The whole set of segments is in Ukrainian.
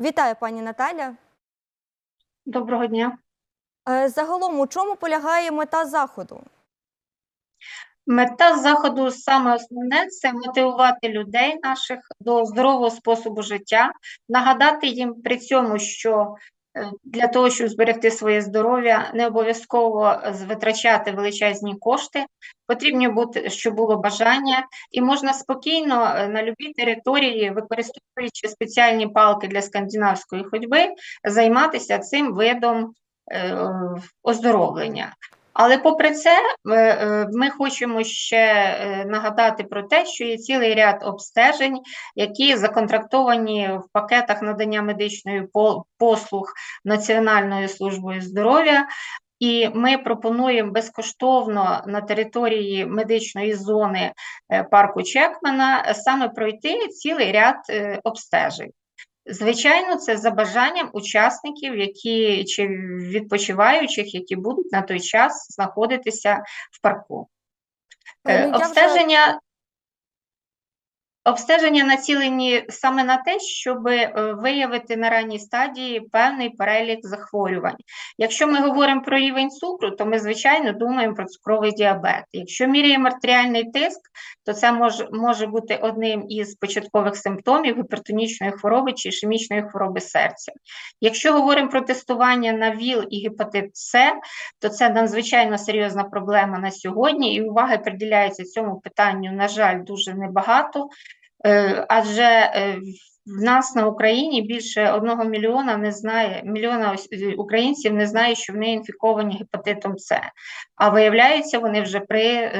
Вітаю, пані Наталя. Доброго дня. Е, Загалом, у чому полягає мета заходу? Мета заходу саме основне це мотивувати людей наших до здорового способу життя, нагадати їм при цьому, що для того, щоб зберегти своє здоров'я, не обов'язково витрачати величезні кошти. Потрібно бути, щоб було бажання, і можна спокійно е, на любій території, використовуючи спеціальні палки для скандинавської ходьби, займатися цим видом е, оздоровлення. Але попри це, е, е, ми хочемо ще е, нагадати про те, що є цілий ряд обстежень, які законтрактовані в пакетах надання медичної послуг Національною службою здоров'я. І ми пропонуємо безкоштовно на території медичної зони парку Чекмана саме пройти цілий ряд обстежень. Звичайно, це за бажанням учасників, які чи відпочиваючих, які будуть на той час знаходитися в парку. Е, ну, Обстеження, обстеження націлені саме на те, щоб е, виявити на ранній стадії певний перелік захворювань. Якщо ми говоримо про рівень цукру, то ми, звичайно, думаємо про цукровий діабет. Якщо міряємо артеріальний тиск, то це може, може бути одним із початкових симптомів гіпертонічної хвороби чи ішемічної хвороби серця. Якщо говоримо про тестування на ВІЛ і гепатит С, то це надзвичайно серйозна проблема на сьогодні, і уваги приділяється цьому питанню, на жаль, дуже небагато. Е, Адже е, в нас на Україні більше одного мільйона не знає, мільйона е, українців не знає, що вони інфіковані гепатитом С. А виявляються вони вже при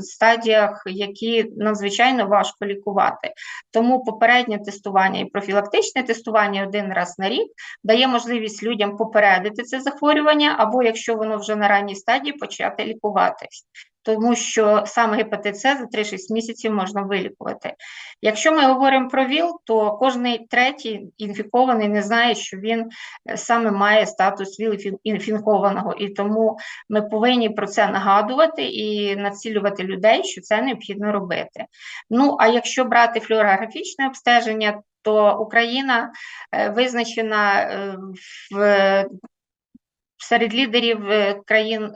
стадіях, які надзвичайно важко лікувати. Тому попереднє тестування і профілактичне тестування один раз на рік дає можливість людям попередити це захворювання, або якщо воно вже на ранній стадії, почати лікуватись. Тому що саме гепатит С за 3-6 місяців можна вилікувати. Якщо ми говоримо про ВІЛ, то кожний третій інфікований не знає, що він е, саме має статус ВІЛ-інфікованого, і тому ми повинні про це нагадувати і націлювати людей, що це необхідно робити. Ну а якщо брати флюорографічне обстеження, то Україна е, визначена е, в серед лідерів країн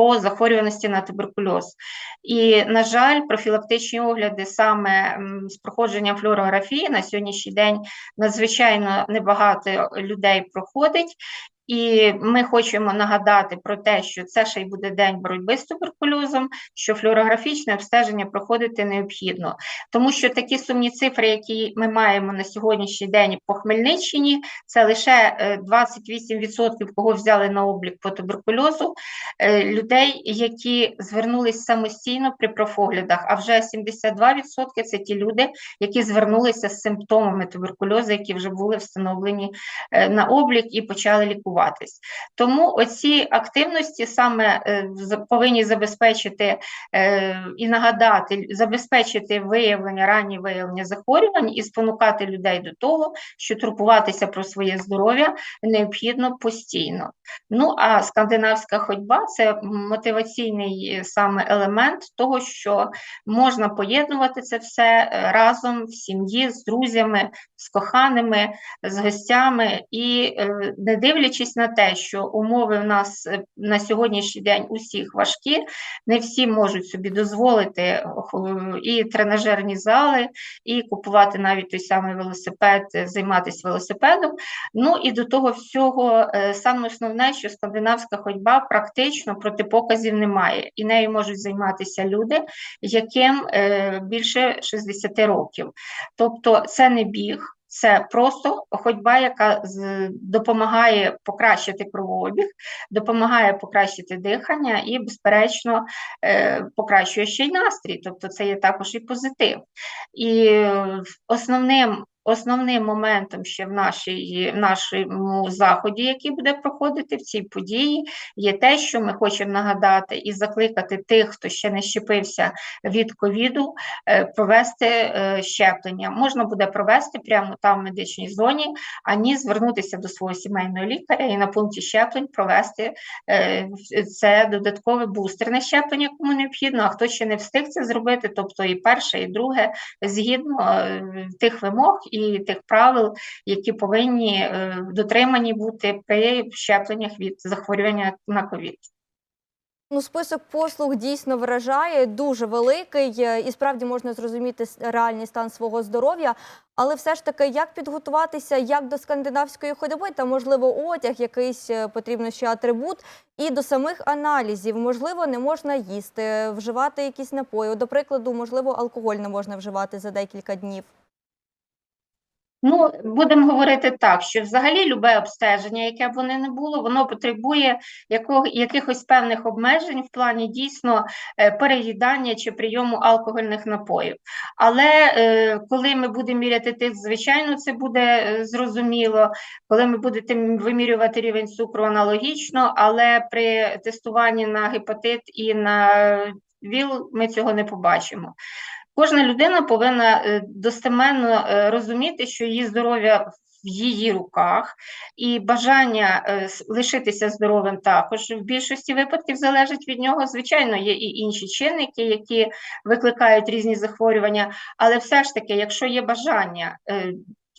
по захворюваності на туберкульоз. І, на жаль, профілактичні огляди саме з проходженням флюорографії на сьогоднішній день надзвичайно небагато людей проходить. І ми хочемо нагадати про те, що це ще й буде день боротьби з туберкульозом, що флюорографічне обстеження проходити необхідно, тому що такі сумні цифри, які ми маємо на сьогоднішній день по Хмельниччині, це лише е, 28% кого взяли на облік по туберкульозу, е, людей, які звернулись самостійно при профоглядах, а вже 72% це ті люди, які звернулися з симптомами туберкульозу, які вже були встановлені е, на облік і почали лікуватись. Тому оці активності саме е, повинні забезпечити е, і нагадати, забезпечити виявлення, раннє виявлення захворювань і спонукати людей до того, що турбуватися про своє здоров'я необхідно постійно. Ну а скандинавська ходьба це мотиваційний е, саме елемент того, що можна поєднувати це все разом в сім'ї з друзями, з коханими, з гостями, і не дивлячись на те, що умови в нас е, на сьогоднішній день усіх важкі, не всі можуть собі дозволити е, і тренажерні зали, і купувати навіть той самий велосипед, е, займатися велосипедом. Ну і до того всього, саме основне, що скандинавська ходьба практично протипоказів немає, і нею можуть займатися люди, яким більше 60 років. Тобто це не біг. Це просто ходьба, яка допомагає покращити кровообіг, допомагає покращити дихання і, безперечно, е, покращує ще й настрій. Тобто це є також і позитив. І е, основним Основним моментом ще в нашій, в нашому заході, який буде проходити в цій події, є те, що ми хочемо нагадати і закликати тих, хто ще не щепився від ковіду, е, провести е, щеплення. Можна буде провести прямо там в медичній зоні, ані звернутися до свого сімейного лікаря і на пункті щеплень провести е, це додаткове бустерне щеплення, кому необхідно, а хто ще не встиг це зробити, тобто і перше, і друге, згідно тих вимог і тих правил, які повинні е, дотримані бути при щепленнях від захворювання на ковід. Ну, список послуг дійсно вражає, дуже великий, е, і справді можна зрозуміти реальний стан свого здоров'я. Але все ж таки, як підготуватися як до скандинавської ходьби, та можливо одяг, якийсь е, потрібно ще атрибут, і до самих аналізів. Можливо, не можна їсти, вживати якісь напої. До прикладу, можливо, алкоголь не можна вживати за декілька днів. Ну, будемо говорити так, що взагалі любе обстеження, яке б воно не було, воно потребує якого, якихось певних обмежень в плані дійсно е, переїдання чи прийому алкогольних напоїв. Але е, коли ми будемо міряти тиск, звичайно, це буде е, зрозуміло. Коли ми будемо вимірювати рівень цукру аналогічно, але при тестуванні на гепатит і на ВІЛ ми цього не побачимо. Кожна людина повинна е, достеменно е, розуміти, що її здоров'я в її руках, і бажання е, лишитися здоровим також в більшості випадків залежить від нього. Звичайно, є і інші чинники, які викликають різні захворювання, але все ж таки, якщо є бажання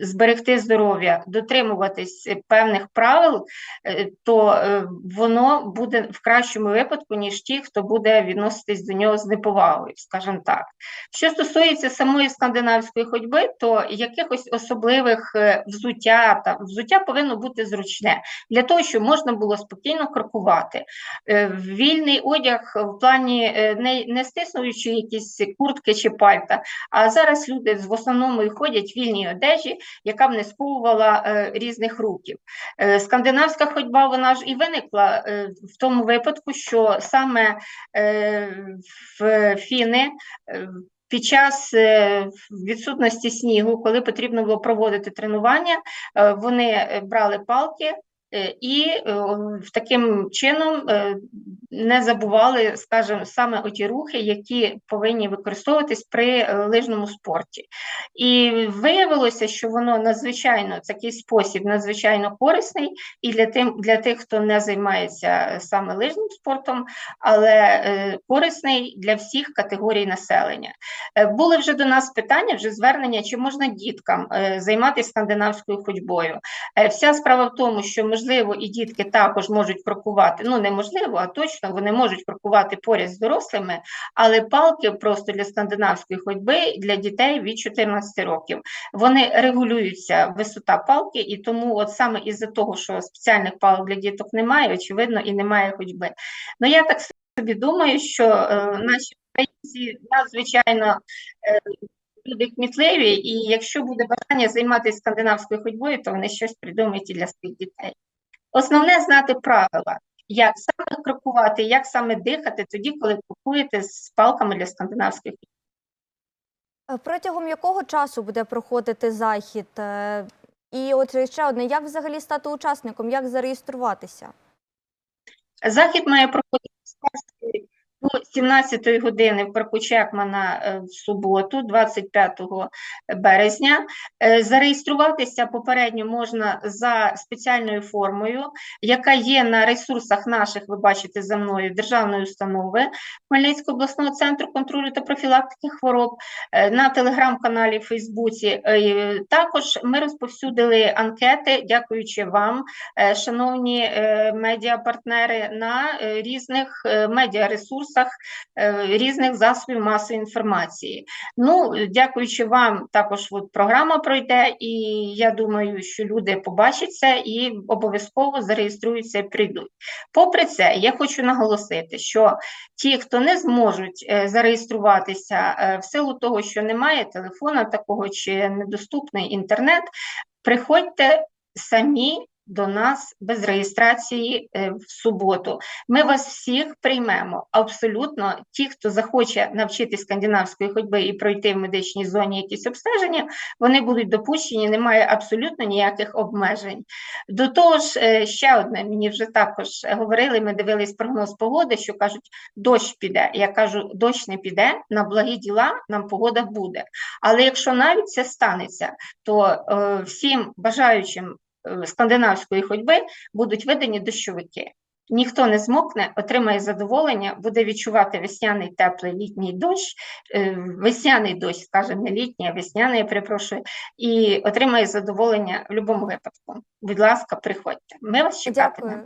зберегти здоров'я, дотримуватись е, певних правил, е, то е, воно буде в кращому випадку, ніж ті, хто буде відноситись до нього з неповагою, скажімо так. Що стосується самої скандинавської ходьби, то якихось особливих взуття та взуття повинно бути зручне для того, щоб можна було спокійно крокувати. Вільний одяг в плані не, не стиснуючи якісь куртки чи пальта, а зараз люди в основному і ходять в вільній одежі, яка б е, різних рухів. Е, Скандинавська ходьба вона ж і виникла е, в тому випадку, що саме в Фіни під час відсутності снігу, коли потрібно було проводити тренування, вони брали палки і е, таким чином е, не забували, скажімо, саме оті рухи, які повинні використовуватись при е, лижному спорті. І виявилося, що воно надзвичайно такий спосіб надзвичайно корисний і для тим, для тих, хто не займається е, саме лижним спортом, але е, корисний для всіх категорій населення. Е, Були вже до нас питання, вже звернення, чи можна діткам е, займатися скандинавською ходьбою. Е, Вся справа в тому, що можливо і дітки також можуть крокувати. Ну неможливо, а точно вони можуть крокувати поряд з дорослими, але палки просто для скандинавської ходьби для дітей від 14 років. Вони регулюються висота палки, і тому, от саме із-за того, що спеціальних палок для діток немає, очевидно, і немає ходьби. Ну я так собі думаю, що е, наші українці надзвичайно е, люди кмітливі, і якщо буде бажання займатися скандинавською ходьбою, то вони щось придумають і для своїх дітей. Основне знати правила, як саме крокувати, як саме дихати тоді, коли крокуєте з палками для скандинавських. Е, Протягом якого часу буде проходити захід? Е, І от ще одне, як взагалі стати учасником, як зареєструватися? Захід має проходити з 1 до 17 години в парку Чекмана е, в суботу, 25 березня. Е, Зареєструватися попередньо можна за спеціальною формою, яка є на ресурсах наших, ви бачите за мною, державної установи Хмельницького обласного центру контролю та профілактики хвороб, е, на телеграм-каналі Фейсбуці. Також ми розповсюдили анкети, дякуючи вам, шановні медіапартнери, на різних медіаресурсах е, різних засобів масової інформації. Ну, дякуючи вам, також от програма пройде, і я думаю, що люди побачать це і обов'язково зареєструються і прийдуть. Попри це, я хочу наголосити, що ті, хто не зможуть е, зареєструватися е, в силу того, що немає телефона такого чи недоступний інтернет, приходьте самі до нас без реєстрації е, в суботу. Ми вас всіх приймемо. Абсолютно, ті, хто захоче навчитись скандинавської ходьби і пройти в медичній зоні якісь обстеження, вони будуть допущені, немає абсолютно ніяких обмежень. До того ж, е, ще одне, мені вже також говорили, ми дивились прогноз погоди, що кажуть, дощ піде. Я кажу, дощ не піде, на благі діла нам погода буде. Але якщо навіть це станеться, то е, всім бажаючим скандинавської ходьби будуть видані дощовики. ніхто не змокне, отримає задоволення, буде відчувати весняний теплий літній дощ, е, весняний дощ, скажімо, не літній, а весняний, я перепрошую, і отримає задоволення в будь-якому випадку. Будь ласка, приходьте. Ми вас чекатимемо.